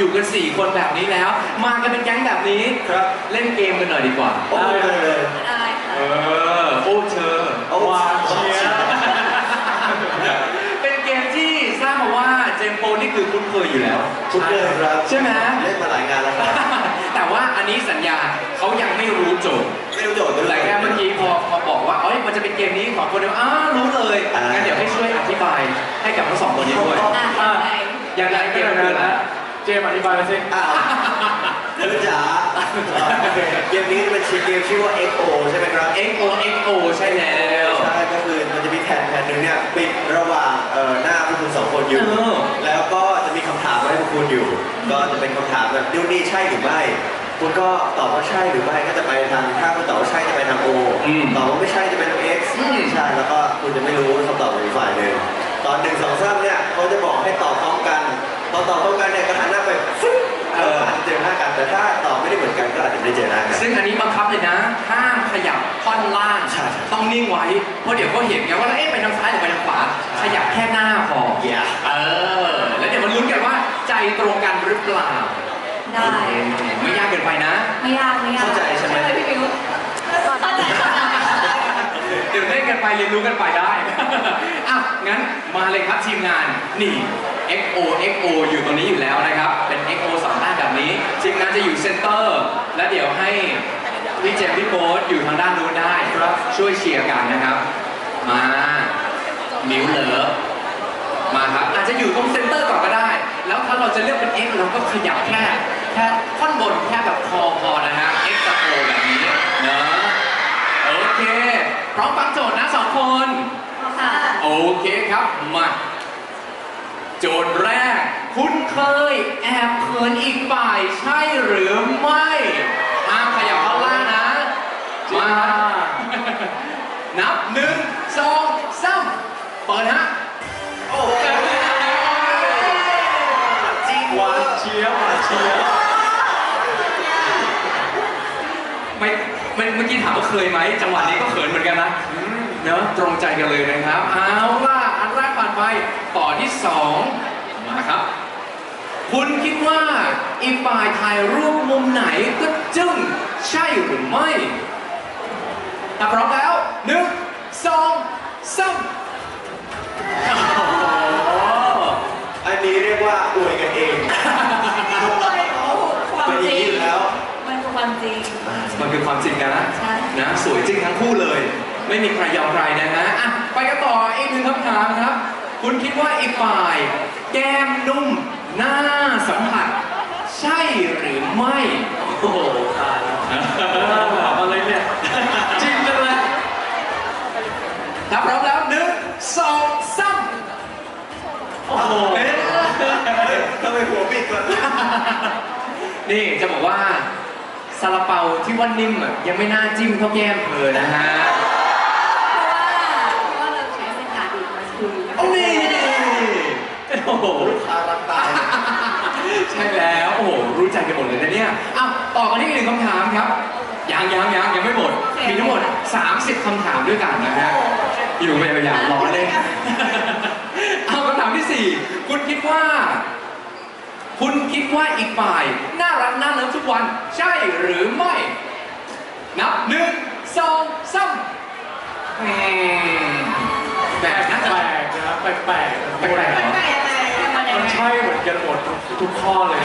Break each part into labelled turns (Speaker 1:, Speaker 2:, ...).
Speaker 1: อยู่กัน 4 คนแบบนี้แล้ว มากันเป็นแก๊งแบบนี้
Speaker 2: ครับ
Speaker 1: เล่นเกมกันหน่อยดีกว่า
Speaker 2: โอ้ยเลยเลย
Speaker 3: ได้ค่ะ
Speaker 1: เออโอ้เธอ
Speaker 2: โอ้
Speaker 1: หวาน
Speaker 2: เชี
Speaker 1: เชีย
Speaker 2: ยร์
Speaker 1: ร์เป็นเกมที่ทราบมาว่าเจมส์โปนี่คือคุ้นเคยอยู่แล้ว
Speaker 2: ทุกเรื่องครับ
Speaker 1: ใช่ไหม
Speaker 2: เล่นมาหลายงานแล้วครับ
Speaker 1: แต่ว่าอันนี้สัญญาเขายังไม่รู้โจทย์
Speaker 2: ไม่รู้โจทย์
Speaker 1: แต่แค่เมื่อกี้พอพอบอกว่าเอ้ยมันจะเป็นเกมนี้สองคนเดียวอ้ารู้เลย
Speaker 2: อ่างั้
Speaker 1: งั้นเดี๋ยวให้ช่วยอธิบายให้กับทั้งสองคนนี้ด้วย
Speaker 3: อะ
Speaker 1: เจ
Speaker 4: มส์อธิบายมาสิ
Speaker 2: อ้าวคุณจ๋าเกมนี้เป็นเกมชื่อว่า XO ใช่ไหมครับ
Speaker 1: XO XO ใช่แล้ว
Speaker 2: ใช่ก็คือมันจะมีแผ่นแผ่นหนึ่งเนี่ยปิดระหว่างเอ่อหน้าพวกคุณสองคนอยู่
Speaker 1: เออ
Speaker 2: แล้วก็จะมีคำถามมาให้พวกคุณอยู่ ก็จะเป็นคำถามแบบนู่นนี่ใช่หรือไม่คุณก็ตอบว่าใช่หรือไม่ก็จะไปทางถ้าคุณตอบว่าใช่จะไปทาง O
Speaker 1: อืม
Speaker 2: ตอบว่าไม่ใช่จะไปทาง X
Speaker 1: อืม
Speaker 2: ใช่แล้วก็คุณจะไม่รู้คำตอบของอีกฝ่ายหนึ่งตอนหนึ่งสองสามเนี่ยเขาจะบอกให้ตอบพร้อมกัน พอตอบพร้อมกันเนี่ยก็หันหน้าไปฟึ๊บเอออาจจะเจอหน้ากันแต่ถ้าตอบไม่ได้เหมือนกันก็อาจจะไม่ได้เจอหน้ากัน
Speaker 1: ซึ่งอันนี้บังคับเลยนะ ห้ามขยับท่อนล่าง
Speaker 2: ใช่ใช่
Speaker 1: ต้องนิ่งไว้ เพราะเดี๋ยวเขาเห็นไงว่าเอ๊ะไปทางซ้ายหรือไปทางขวา ขยับแค่หน้าพอ
Speaker 2: Yeah
Speaker 1: เออ แล้วเดี๋ยวมันลุ้นกันว่าใจตรงกันหรือเปล่า
Speaker 3: ได้
Speaker 1: ไม่ยากเกินไปนะ
Speaker 3: ไม่ยากไม่ยาก
Speaker 2: เข้าใจใช่ไหม
Speaker 3: เลยพี่มิวเข้าใจเข้าใจ
Speaker 1: เดี๋ยวเล่นกันไปเรียนรู้กันไปได้ อะงั้นมาเลยครับทีมงาน นี่ XO XO อยู่ตรงนี้อยู่แล้วนะครับ เป็น XO สองด้านแบบนี้ทีมงานจะอยู่เซนเตอร์ และเดี๋ยวให้พี่เจมส์พี่โบ๊ทอยู่ทางด้านนู้นได้ครับช่วยเชียร์กันนะครับ มามิวเหลอมาครับอาจจะอยู่ตรงเซนเตอร์ก่อนก็ได้ แล้วถ้าเราจะเลือกเป็น X เราก็ขยับแค่แค่ท่อนบนแค่แบบคอพอนะฮะ X กับ O แบบนี้เนอะโอเคพร้อมฟังโจทย์นะสองคน
Speaker 3: ค่ะ
Speaker 1: โอเคครับมา โจทย์แรก คุณเคยแอบเขินอีกฝ่ายใช่หรือไม่ห้ามขยับเข้าล่างนะมานับหนึ่งสองสามเปิดฮะ
Speaker 2: โอ้โหจริง
Speaker 4: หวานเชียร์หวานเชียร์
Speaker 1: ไม่ไม่เมื่อกี้ถามว่าเคยไหมจังหวะนี้ก็เขินเหมือนกันนะเนอะตรงใจกันเลยนะครับเอาล่ะอัน แรกผ่านไปต่อที่สองมาครับ คุณคิดว่าอีกฝ่ายถ่ายรูปมุมไหนก็จึ้งใช่หรือไม่ถ้าพร้อมแล้วหนึ่งสองสามโอ้โห
Speaker 2: อันนี้เรียกว่าอวยกันเอง
Speaker 3: ความ
Speaker 2: เป็นอ
Speaker 3: จ
Speaker 2: ย่าง
Speaker 3: ริ
Speaker 2: นี้
Speaker 3: ง
Speaker 2: อยู่แล้ว
Speaker 3: มันคือความจริง
Speaker 1: มันคือความจริงนะ
Speaker 3: ใช่
Speaker 1: นะ สวยจริงทั้งคู่เลย ไม่มีใครยอมใครนะฮะอะไปกันต่ออีกหนึ่งคำถามครับ คุณคิดว่าอีกฝ่าย แก้มนุ่มหน้าสัมผัส ใช่หรือไม่
Speaker 4: โอ้โหตายแล้วถามอะไรเนี่ย
Speaker 1: จริงจังเลยถ้าพร้อมแล้วหนึ่งสองสาม
Speaker 4: โอ้โห
Speaker 1: เอ๊ะ
Speaker 2: ทำไมหัวปิดวะ
Speaker 1: นี่จะบอกว่าซาลาเปาที่ว่านิ่มอะยังไม่น่าจิ้มเท่าแก้มเธอนะฮะ
Speaker 3: เพราะว่าเพราะว่าเราใช้เส้นผ่าดูดมาคุย
Speaker 1: โอ้นี่โอ้โห
Speaker 2: ลูกค้ารักตาย
Speaker 1: ใช่แล้ว โอ้โห รู้ใจกันหมดเลยนะเนี่ยอ้าวต่อกันที่อีกหนึ่งคำถามครับยังยังยังยังไม่หมด มีทั้งหมด 30คำถามด้วยกันนะฮะอยู่ไปยาวๆร้อนเลยเอาคำถามที่ 4 คุณคิดว่า คุณคิดว่าอีกฝ่าย น่ารักน่าเลิฟทุกวัน ใช่หรือไม่ นับหนึ่งสองสามอืมแบบน่าจะ
Speaker 4: แปลกนะแปลกแปลก
Speaker 1: แปลกๆเหรอ
Speaker 3: ไม่อะไรมันยัง
Speaker 4: มัน
Speaker 3: ไง
Speaker 4: ใช่เหมือนกันหมดทุกทุกข้อเลย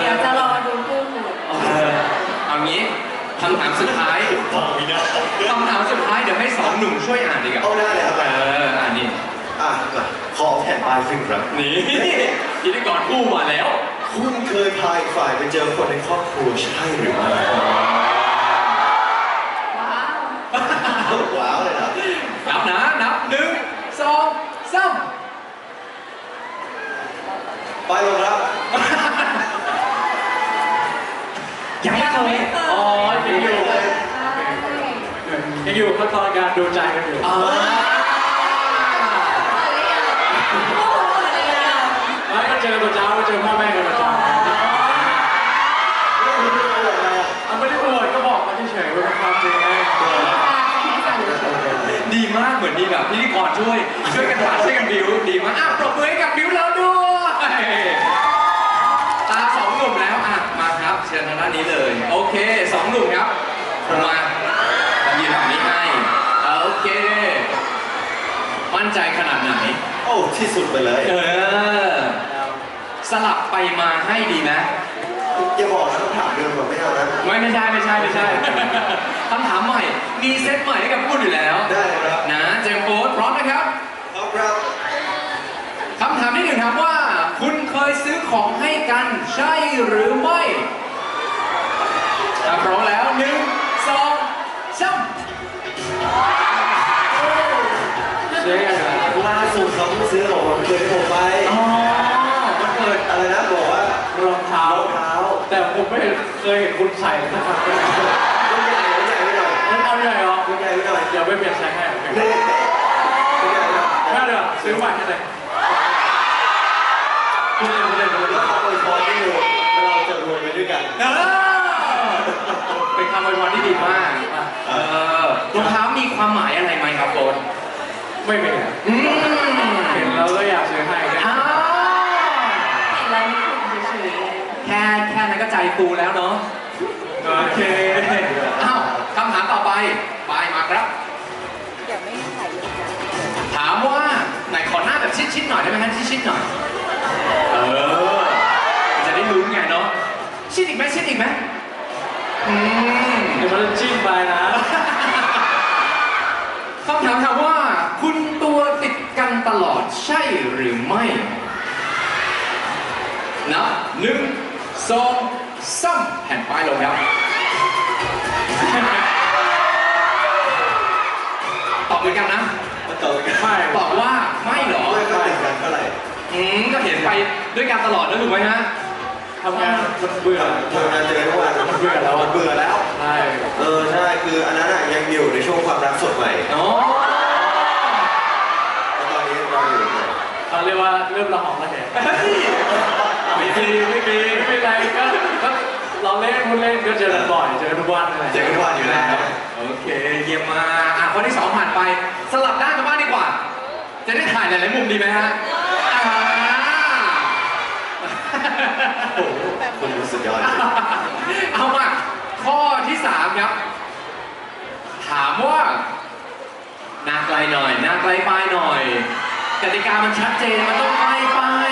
Speaker 3: เดี๋ยวจะรอดูคู่หนู
Speaker 1: เออเอางี้คำถามสุดท้าย
Speaker 2: บอกไม่ได้
Speaker 1: คำถามสุดท้ายเดี๋ยวให้สองหนุ่มช่วยอ่านดีกว่า
Speaker 2: เอาได้เลยครับ
Speaker 1: เอออ่านนี่
Speaker 2: อะมาขอแผ่นป้ายขึ้นครับ
Speaker 1: นี่พิธีกรคู่มาแล้ว
Speaker 2: คุณเคยพาอีกฝ่ายไปเจอคนในครอบครัวใช่หรือไม่
Speaker 3: ว้าว
Speaker 2: ว้าวเลยนะ
Speaker 1: นับนะนับหนึ่งสองสาม
Speaker 2: ไปลงครับ
Speaker 1: ยังไม่เคย
Speaker 4: อ๋อ ยังอยู่ยังอยู่ขั้นตอนการดูใจกันอยู่
Speaker 1: อ่า
Speaker 4: ไม่ก็เจอตัวเจ้าก็เจอพ่อแม่กันประจำอะไม่ได้อวดก็บอกมาเฉยๆว่าเป็นความจริงไง
Speaker 1: ดีมากเหมือนดีแบบพิธีกรช่วย ช่วยกันหาช่วยกันบิวดีมากอะปรบมือให้กับบิวแล้วด้วยตาสองหนุ่มแล้วอะมาครับ เชิญทางด้านนี้เลย โอเคสองหนุ่มครับมาผมยืนแบบนี้ให้โอเค มั่นใจขนาดไหน
Speaker 2: โอ้ ที่สุดไปเลย
Speaker 1: เออ สลับไปมาให้ดีไหม
Speaker 2: อย่าบอกนะต้องถามเดิมแบบไม่เอานะ
Speaker 1: ไม่ไม่ใช่ไม่ใช่ไม่ใช่คำถามใหม่ มีเซตใหม่ให้กับพูดอยู่แล้ว
Speaker 2: ได้เลยครับ
Speaker 1: นะเจมส์โฟร์พร้อมนะครับ
Speaker 2: เอาครับ
Speaker 1: คำถามที่หนึ่งถามว่า คุณเคยซื้อของให้กันใช่หรือไม่ ถ้าพร้อมแล้วหนึ่งสองสาม
Speaker 4: เช็คกันนะ
Speaker 2: ล่าสุดเขาเพิ่งซื้อของวันเกิดให้ผมไป
Speaker 1: อ๋อมันเกิด
Speaker 2: อะไรนะบอกว่าร
Speaker 4: องเท้าร
Speaker 2: องเท้า
Speaker 4: แต่ผมไม่เคยเห็นคุณใส่สักครั้งเลย
Speaker 2: รุ่นใหญ่รุ่นใหญ่ไปหน่อย
Speaker 4: มันเอาใหญ่เหรอ
Speaker 2: รุ่นใหญ่ไปหน่อย
Speaker 4: เดี๋ยวไปเปลี่ยนใช้ให้โอเค
Speaker 2: เน่รุ่นใหญ่ไปหน่อย
Speaker 4: ไม่เดี๋ยวซื้อใหม่ให้เลยพูดเล่นพูดเล่นพูด
Speaker 2: แล้
Speaker 4: เล่
Speaker 2: วนเขาอวยพรที่อยู่เราจะรวยไปด้วยกัน
Speaker 1: เออเป็นคำอวยพรที่ดีมากเออรองเท้ามีความหมายอะไรไหมครับโฟน
Speaker 4: ไม่เป็นไร
Speaker 1: อืม
Speaker 4: เห็นแล้วก็อยากซื้อให้
Speaker 1: อ้าว
Speaker 3: เห็นแล้วนี่คือเฉยๆเลย
Speaker 1: แค่แค่นั้นก็ใจฟูแล้วเนาะโอเคอ้าวคำถามต่อไปไปมาครับ
Speaker 3: เดี๋ยวไม่ให้ถ่ายรูปกัน
Speaker 1: ถามว่าไหนขอหน้าแบบชิดๆหน่อยได้ไหมฮะชิดๆหน่อยเออจะได้รู้ไงเนาะชิดอีกไหมชิดอีกไหมอืม
Speaker 4: เดี๋ยวมันจะจิ้มไปนะ
Speaker 1: คำถามถามว่า คุณตัวติดกันตลอดใช่หรือไม่ นับหนึ่งสองสามแผ่นป้ายลงครับ ตอบเหมือนกันนะ
Speaker 2: มาต่อกัน
Speaker 4: ไม่
Speaker 1: ตอบว่าไม่เหรอ
Speaker 2: ไม่ค่อยติดกันเท่าไหร่
Speaker 1: อืมก็เห็นไปด้วยกันตลอดนะถูกไหมฮะ
Speaker 4: ทำงานมันเบื่อ
Speaker 2: ทำงานเจอทุกวัน
Speaker 4: มันเบื่อแล้ว
Speaker 2: มันเบื่อแล้ว
Speaker 4: ใช่
Speaker 2: เออใช่คืออันนั้นอะยังอยู่ในช่วงความรักสดใหม่
Speaker 1: อ๋อ
Speaker 2: แล้วตอนนี้เราอยู่ใน
Speaker 4: เขาเรียกว่าเริ่มระหองระแหงไม่ดีไม่ดีไม่เป็นไรก็ก็เราเล่นพูดเล่นก็เจอกันบ่อยเจอกันทุกวันอะไร
Speaker 2: เจอกันทุกวันอยู่แล้ว
Speaker 1: โอเคเยี่ยมมากอะคนที่สองผ่านไป สลับด้านกันบ้างดีกว่า จะได้ถ่ายหลายๆมุมดีไหมฮะ
Speaker 2: คุณรู้สุดยอด
Speaker 1: เอามาข้อที่สามครับ ถามว่าหน้าไกลหน่อยหน้าไกลป้ายหน่อย กติกามันชัดเจนมันต้องใกล้ป้าย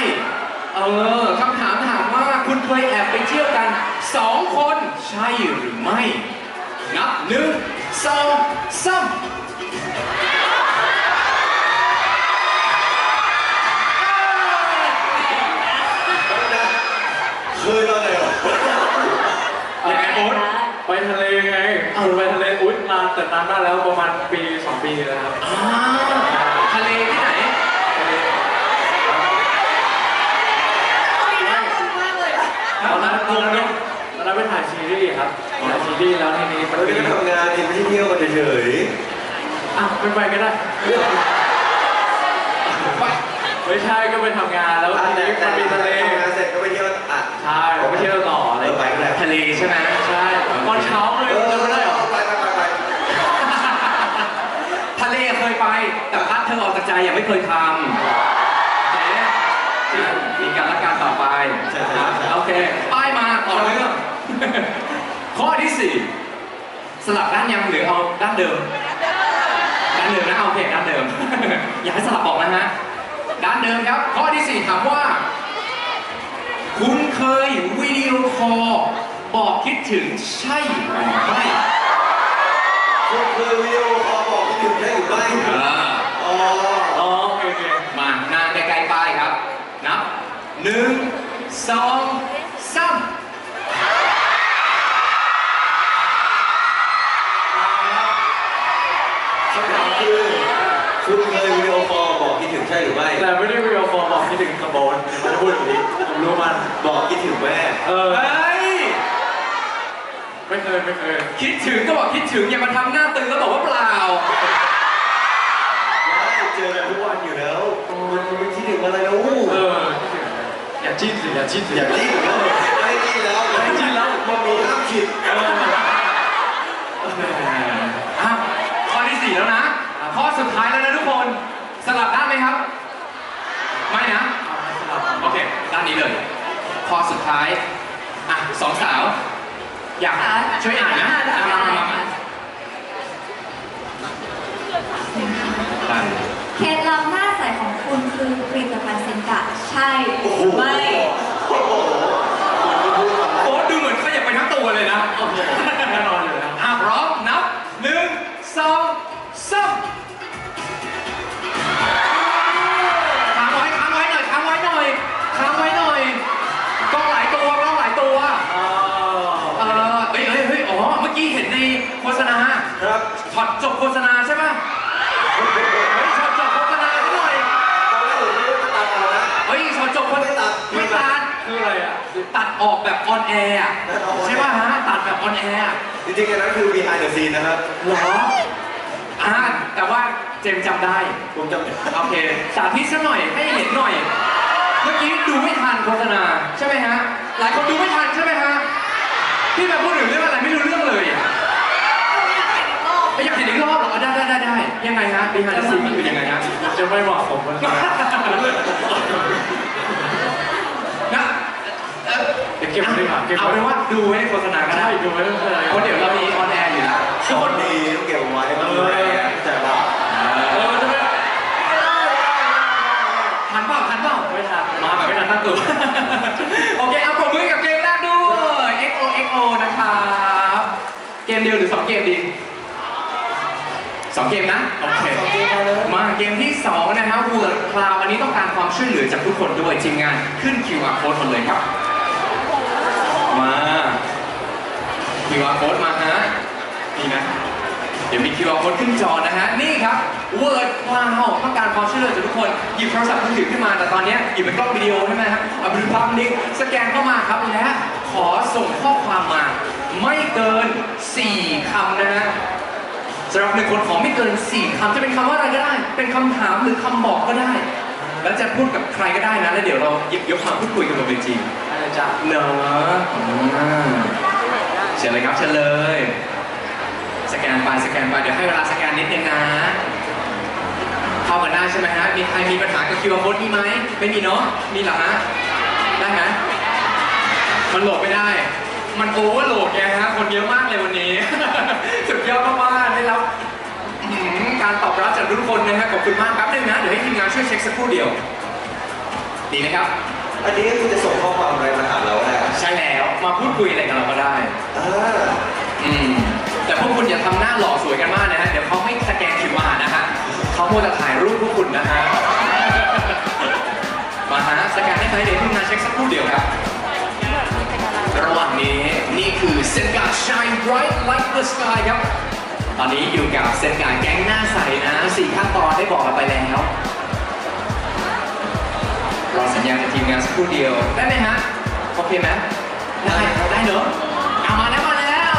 Speaker 1: เออคำถามถามว่าคุณเคยแอบไปเที่ยวกันสองคนใช่หรือไม่ นับหนึ่งสองสาม
Speaker 2: เคยตอนไหนหรอ
Speaker 1: ยังไงโอ๊ต
Speaker 4: ไปทะเลไงเออไปทะเลอุ้ยนานแต่นานมากแล้วประมาณปีสองปีแล้วครับ
Speaker 1: อ่าทะเลที่ไหน
Speaker 4: ตอนนั้นตอนนั้นตอนนั้นไปถ่ายซีรีส์ครับถ่ายซีรีส์แล้วทีนี้มัน
Speaker 2: เรา
Speaker 4: มี
Speaker 2: ไม่ได้ทำงานเองไม่ใช่เที่ยวกันเฉยๆ
Speaker 4: อะเป็นไปก็ได้
Speaker 1: ไม่
Speaker 4: ใช่ก็ไปทำงานแล้ว
Speaker 2: ๆ
Speaker 4: ทีนี้มันมีทะเล
Speaker 2: ทำงานเสร็จก็ไปเที่ยวอะ
Speaker 4: ใช่ผมไปเที่ยวต่ออะไร
Speaker 2: เออไปก็ได้
Speaker 1: ทะเลใช่ไหม
Speaker 4: ใช่ตอนเช้าเลย
Speaker 2: เออ
Speaker 4: จำไม่ได้เหรอ
Speaker 2: ไปไปไปไป
Speaker 1: ทะเลเคยไป แต่พัดเธอออกจากใจยังไม่เคยทำโอเคมีการละการต่อไปนะโอเคป้ายมาต่อเนื่องข้อที่สี่สลับด้านยังหรือเอาด้านเดิมด้านเดิมนะเอาโอเคด้านเดิม อย่าให้สลับออกนะฮะ ด้านเดิมครับ ข้อที่สี่ถามว่า คุณเคยวิดีโอคอลบอกคิดถึงใช่หรือไม่
Speaker 2: คุณเคยวิดีโอคอลบอกที่อยู่ได้หรือไม่
Speaker 1: อ่า
Speaker 2: อ๋อ
Speaker 4: อ๋อโอเคโอเค
Speaker 1: มาหน้าใกล้ๆป้ายครับ นับหนึ่งสองสาม
Speaker 4: ถึงสมบูรณ์มันจะพูดแบบนี้ผมรู้มัน
Speaker 2: บอกคิดถึงแม่
Speaker 4: เออ
Speaker 1: เฮ้ย
Speaker 4: ไม่เคยไม่เคย
Speaker 1: คิดถึงก็บอกคิดถึงอย่ามาทำหน้าตึงแล้วบอกว่าเปล่า
Speaker 2: ได้เจอกันทุกวันอยู่แล้วมันมันคิดถึงอะไรแล้ว
Speaker 4: เออคิดถึงอย่าจิ้นสิอย่าจิ้นสิ
Speaker 2: อย่าจิ้นแล้วไม่จิ้นแล้ว
Speaker 4: ไม่จิ้นแล้ว
Speaker 2: มันมีห้ามขิด
Speaker 4: เออ
Speaker 1: อะข้อที่สี่แล้วนะ ข้อสุดท้ายแล้วนะทุกคน สลับด้านไหมครับ ไม่นะ
Speaker 4: เอาให้สลับ
Speaker 1: โอเค ได้ นี้เลย ข้อสุด ท้ายอะสองสาว อยาก
Speaker 3: ค่ะ
Speaker 1: ช่วยอ่านนะ
Speaker 3: ได้
Speaker 1: อะมามามามา
Speaker 3: ค่ะ
Speaker 1: ได้
Speaker 3: เคล็ดลับหน้าใสของคุณคือผลิตภัณฑ์เซนกะใช่ห
Speaker 2: โอ้
Speaker 3: รือ
Speaker 2: โห
Speaker 3: ไม่
Speaker 2: โอ้โหคุณพูดมา
Speaker 1: โอ้ดูเหมือนขยับไปทั้งตัวเลยนะ
Speaker 4: โอ้โหแน่นอนอยู่แล้ว
Speaker 1: อะพร้อมนับหนึ่งสองสาม ตั
Speaker 2: ดอ
Speaker 1: อกแบบออนแอร์อะใช่ป่ะฮะตัดแบบออนแอร์อะ
Speaker 2: จริงๆอันนั้นคือ behind the scene นะครับ
Speaker 1: เหรออ่าแต่ว่าเจมส์จำได้
Speaker 2: ผมจำ
Speaker 1: โอเค สาธิตสักหน่อยให้เห็นหน่อย เมื่อกี้ดูไม่ทันโฆษณาใช่ไหมฮะ หลายคนดูไม่ทันใช่ไหมฮะพี่แบบพูดถึงเรื่องอะไรไม่รู้เรื่องเลยอะ
Speaker 3: อยากเห็นอีกรอบ
Speaker 1: ไม่อยากเห็นอีกรอบเหรอได้ได้ได้ได้ยังไงฮะบีฮันด์ซีคือยังไงฮะ
Speaker 4: จะไม่เหมาะผมมัน
Speaker 1: นะเอ่อ
Speaker 4: เดี๋ยวเก็บไว้ดีกว่าเก็บ
Speaker 1: เอา
Speaker 4: ไว้
Speaker 1: เป็นว่าดูไว้ในโฆษณาก็
Speaker 4: ใช่
Speaker 1: ได้
Speaker 4: ดูไว้ไม่เป็นไร
Speaker 1: เพราะเดี๋ยวเรามีออนแอร์อยู่แล้ว
Speaker 2: ทุกคนดีต้องเก็บเอาไว้ต้องดูแลแต่ว่า
Speaker 4: เออจะไม่
Speaker 1: ทันเปล่าทันเปล่า
Speaker 4: ไม่ทัน
Speaker 1: มาแบบไม่ทันตั้งตัว โอเคเอาปรบมือกับเกมแรกด้วย XO XO นะครับเกมเดียวหรือ2เกมดีสองเกมนะโอเคมาเกมที่ 2 นะครับ Word Cloud อันนี้ต้องการความช่วยเหลือจากทุกคนด้วยทีมงานขึ้น QR code หมดเลยครับ มา QR code มาฮะนี่นะ เดี๋ยวมี QR code ขึ้นจอนะฮะ นี่ครับ Word Cloud ต้องการความช่วยเหลือจากทุกคน หยิบโทรศัพท์มือถือขึ้นมา แต่ตอนนี้หยิบเป็นกล้องวิดีโอใช่ไหมครับเอาเป็นภาพนิ่งสแกนเข้ามาครับและขอส่งข้อความมา ไม่เกิน 4คำนะฮะสำหรับหนึ่งคนขอไม่เกิน 4คำจะเป็นคำว่าอะไรก็ได้ เป็นคำถามหรือคำบอกก็ได้ แล้วจะพูดกับใครก็ได้นะ แล้วเดี๋ยวเราหยิบยกมาพูดคุยกันบนเวที
Speaker 4: จ้ะ
Speaker 1: เนอะอ่าเชิญเลยครับเชิญเลย สแกนไปสแกนไปเดี๋ยวให้เวลาสแกนนิดนึงนะ เข้ากันได้ใช่ไหมฮะมีใครมีปัญหากับ QR code นี้ไหมไม่มีเนาะมีเหรอฮะได้ไหมมันโหลดไม่ได้ มันโอเวอร์โหลดไงฮะคนเยอะมากเลยวันนี้ สุดยอดมากๆได้รับการตอบรับจากทุกคนนะฮะขอบคุณมากครับนึงนะเดี๋ยวให้ทีมงานช่วยเช็คสักครู่เดียว ดีนะครับ
Speaker 2: อันนี้ก็คือจะส่งข้อความอะไรมาถามเราก็ได้ครับ
Speaker 1: ใช่แล้วมาพูดคุยอะไรกับเราก็ได้
Speaker 2: อ่า
Speaker 1: อืม แต่พวกคุณอย่าทำหน้าหล่อสวยกันมากนะฮะ เดี๋ยวเขาไม่สแกนคิวอาร์นะฮะเขาโมวแต่ถ่ายรูปพวกคุณนะฮะ มาฮะสแกนให้ใครเดี๋ยวทีมงานเช็คสักครู่เดียวครับ ระหว่างนี้นี่คือเซนกา shine bright like the sky ครับ ตอนนี้อยู่กับเซนกาแก๊งหน้าใสนะสี่ขั้นตอนได้บอกกันไปแล้ว รอสัญญาณจากทีมงานสักครู่เดียว ได้ไหมฮะ โอเคไหมได้ได้เนอะเอามาแล้วมาแล้ว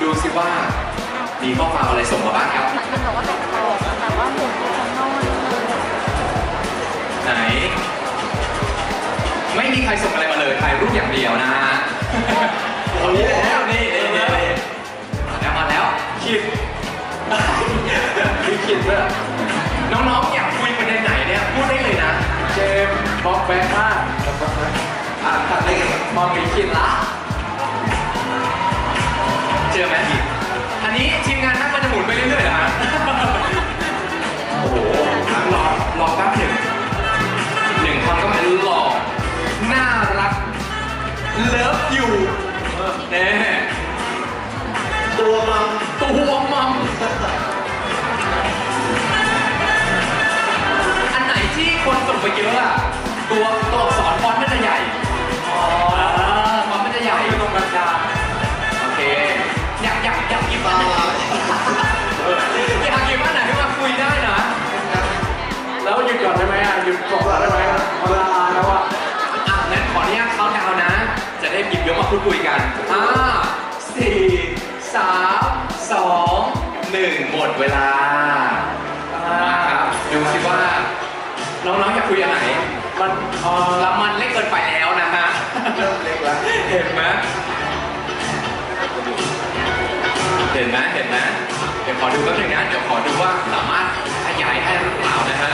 Speaker 1: ดูสิว่ามีข้อความอะไรส่งมาบ้างครับ
Speaker 5: มันบอกว่าแต่งตัวแต่ว่าหมุนไปข้างนอก
Speaker 1: ไหน ไม่มีใครส่งอะไรมาเลยถ่ายรูปอย่างเดียวนะฮะ
Speaker 2: ตรงนี้แหละ
Speaker 1: แล้วนี่นี่นี่นี่มาแล้วมาแล้ว
Speaker 4: คิดมีคิดด้วย
Speaker 1: น้องๆอยากคุยประเด็นไหนเนี่ยพูดได้เลยนะ
Speaker 4: เจมส์ บล็อกแบ็คมาก
Speaker 2: อ่านทันได้ไง
Speaker 4: มองมีคิดละ
Speaker 1: เจอไหมอันนี้ทีมงานท่านมันจะหมุนไปเรื่อยๆเหรอฮะ ยุด
Speaker 4: ก่อนได้ไหมอะหยุดก่อนได้ไหมอะเวลาแล้วอะ
Speaker 1: อะงั้นขออนุญาตเขาดาวน์นะ จะได้หยิบยกมาพูดคุยกันห้าสี่สามสองหนึ่งหมดเวลามาครับดูสิว่า น้องๆอยากคุยอันไหน
Speaker 4: มันเออ
Speaker 1: แล้วมันเล็กเกินไปแล้วนะฮะ
Speaker 2: เริ่มเล็กแล้ว
Speaker 1: เห็นไหมเห็นไหมเห็นไหมเดี๋ยวขอดูแป๊บนึงนะ เดี๋ยวขอดูว่าสามารถขยายให้หรือเปล่านะฮะ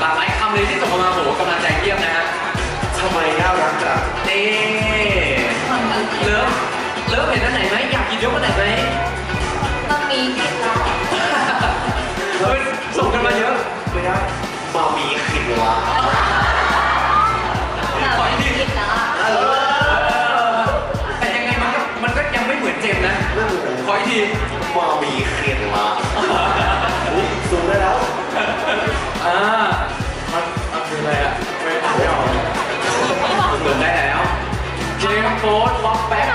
Speaker 1: หลากหลายคำเลยที่ส่งมาโหกำลังใจเยี่ยมนะฮะ
Speaker 2: ทำไมน่ารักจัง
Speaker 1: เต้เลิฟเลิฟเห็นอันไหนไหมอยากกินยกอันไหนไหม
Speaker 3: ต้องมีกิจลักษณ์
Speaker 1: เฮ้ยส่งกันมาเยอะ
Speaker 2: ไม่ได้มามีขิดวะ
Speaker 1: ขออีกที
Speaker 3: กิจลักษณ์
Speaker 2: เออ
Speaker 1: แต่ยังไงมันก็มันก็ยังไม่เหมือนเจมส์นะ
Speaker 2: นั่นเลย
Speaker 1: ขออีกที
Speaker 2: มามีขิดวะอุ๊ยสูงได้แล้ว
Speaker 4: อ่า โฟ
Speaker 3: น
Speaker 1: ล็
Speaker 2: อ
Speaker 1: ก
Speaker 2: แบ็
Speaker 4: ค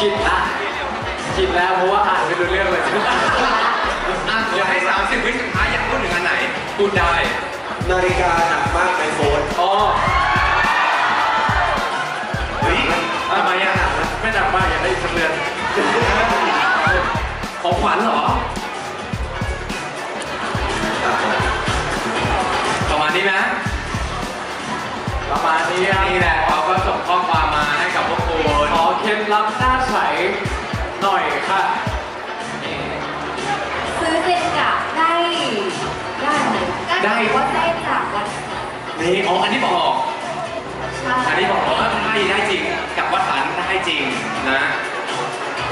Speaker 4: คิดละคิดแล้วเพราะว่าอ่านไม่รู้เรื่องเลย
Speaker 1: อะเดี๋ยวให้ 30 วิสุดท้ายอยากพูดถึงอันไหน พูดได้
Speaker 2: นาฬิกาหนักมากในโฟน
Speaker 4: อ๋อ
Speaker 1: เฮ้ยทำไมอะ
Speaker 4: ไม่หนักมากอยากได้อีกสักเรือน
Speaker 1: ของขวัญเหรอ ประมาณนี้ไหม
Speaker 4: ประมาณนี้ครับ
Speaker 1: นี่แหละเขาก็ส่งข้อความมา
Speaker 4: ล็ดลับหน้าใสหน่อยค่ะ
Speaker 3: ซื้อเจนกะได้ได้ไหนได้ว่าได้จากวัด
Speaker 1: นี่อ๋ออันนี้บอก
Speaker 3: ใช่
Speaker 1: อันนี้บอกว่าได้ได้จริง กับวัดฐานได้จริงนะ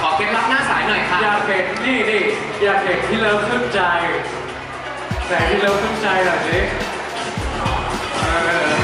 Speaker 1: ขอเคล็ดลับหน้าสายหน่อยค่ะ
Speaker 4: อยากเห็นนี่นี่อยากเห็นที่เลิฟขึ้นใจ แต่ที่เลิฟขึ้นใจหน่อยสิเออเอ้